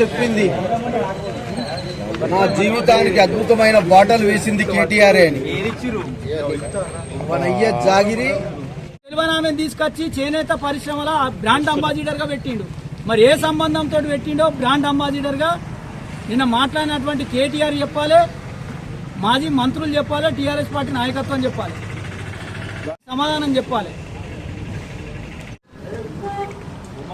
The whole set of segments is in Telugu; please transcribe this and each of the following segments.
చెప్పింది. నా జీవితానికి అద్భుతమైన బాటలు వేసింది కేటీఆర్ అని. మన అయ్య జాగిరి. ఆమెను తీసుకొచ్చి చేనేత పరిశ్రమల బ్రాండ్ అంబాసిడర్గా పెట్టిండు. మరి ఏ సంబంధంతో పెట్టిండో బ్రాండ్ అంబాసిడర్గా నిన్న మాట్లాడినటువంటి కేటీఆర్ చెప్పాలి మాజీ మంత్రులు చెప్పాలి టీఆర్ఎస్ పార్టీ నాయకత్వం చెప్పాలి. సమాధానం చెప్పాలి.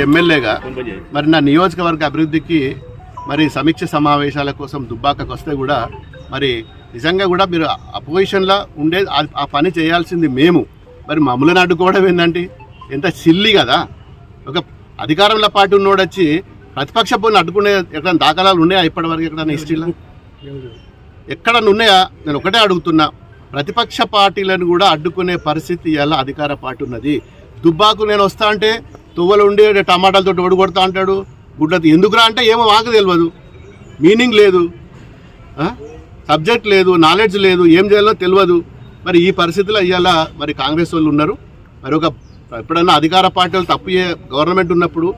ఎమ్మెల్యేగా మరి నా నియోజకవర్గ అభివృద్ధికి మరి సమీక్ష సమావేశాల కోసం దుబ్బాకకు వస్తే కూడా మరి నిజంగా కూడా మీరు అపోజిషన్లో ఉండే ఆ- పని చేయాల్సింది మేము. మరి మమ్మల్ని అడ్డుకోవడం ఏంటంటే ఎంత సిల్లి కదా. ఒక అధికారంలో పార్టీ ఉన్నోడు వచ్చి ప్రతిపక్ష పోని అడ్డుకునే ఎక్కడ దాఖలాలు ఉన్నాయా ఇప్పటివరకు ఎక్కడన్నా హిస్టరీలో? ఎక్కడ ఉన్నాయా నేను ఒకటే అడుగుతున్నా. ప్రతిపక్ష పార్టీలను కూడా అడ్డుకునే పరిస్థితి ఇలా అధికార పార్టీ ఉన్నది? దుబ్బాకు నేను వస్తా అంటే తువ్వలు ఉండి టమాటాలతో ఒడిగొడతా అంటాడు. గుడ్లతో ఎందుకురా అంటే ఏమో మాకు తెలియదు. మీనింగ్ లేదు. సబ్జెక్ట్ లేదు నాలెడ్జ్ లేదు ఏం చేయాలో తెలియదు. మరి ఈ పరిస్థితిలో ఇవాళ మరి కాంగ్రెస్ వాళ్ళు ఉన్నారు. మరి ఒక ఎప్పుడన్నా అధికార పార్టీలు తప్పు గవర్నమెంట్ ఉన్నప్పుడు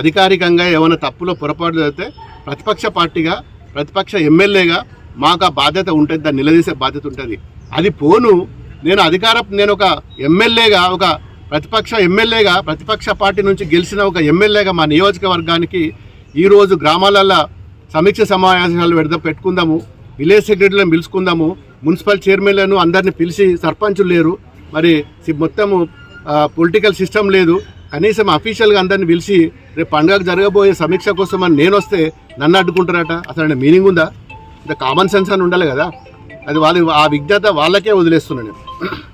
అధికారికంగా ఏమైనా తప్పులో పొరపాటు జరిగితే ప్రతిపక్ష పార్టీగా ప్రతిపక్ష ఎమ్మెల్యేగా మాకు ఆ బాధ్యత ఉంటుంది దాన్ని నిలదీసే బాధ్యత ఉంటుంది. అది పోను. నేను అధికార నేను ఒక ఎమ్మెల్యేగా ఒక ప్రతిపక్ష ఎమ్మెల్యేగా ప్రతిపక్ష పార్టీ నుంచి గెలిచిన ఒక ఎమ్మెల్యేగా మా నియోజకవర్గానికి ఈరోజు గ్రామాలలో సమీక్ష సమావేశాలు పెడద పెట్టుకుందాము. విలేజ్ సెక్రటరీలను పిలుచుకుందాము. మున్సిపల్ చైర్మన్లను అందరిని పిలిచి సర్పంచులు లేరు. మరి మొత్తము పొలిటికల్ సిస్టమ్ లేదు. కనీసం అఫీషియల్గా అందరిని పిలిచి రేపు పండుగకు జరగబోయే సమీక్ష కోసం అని నేను వస్తే నన్ను అడ్డుకుంటారట. అసలు మీనింగ్ ఉందా? ఇంత కామన్ సెన్స్ అని ఉండాలి కదా. అది వాళ్ళు ఆ విజ్ఞత వాళ్ళకే వదిలేస్తున్నాను నేను.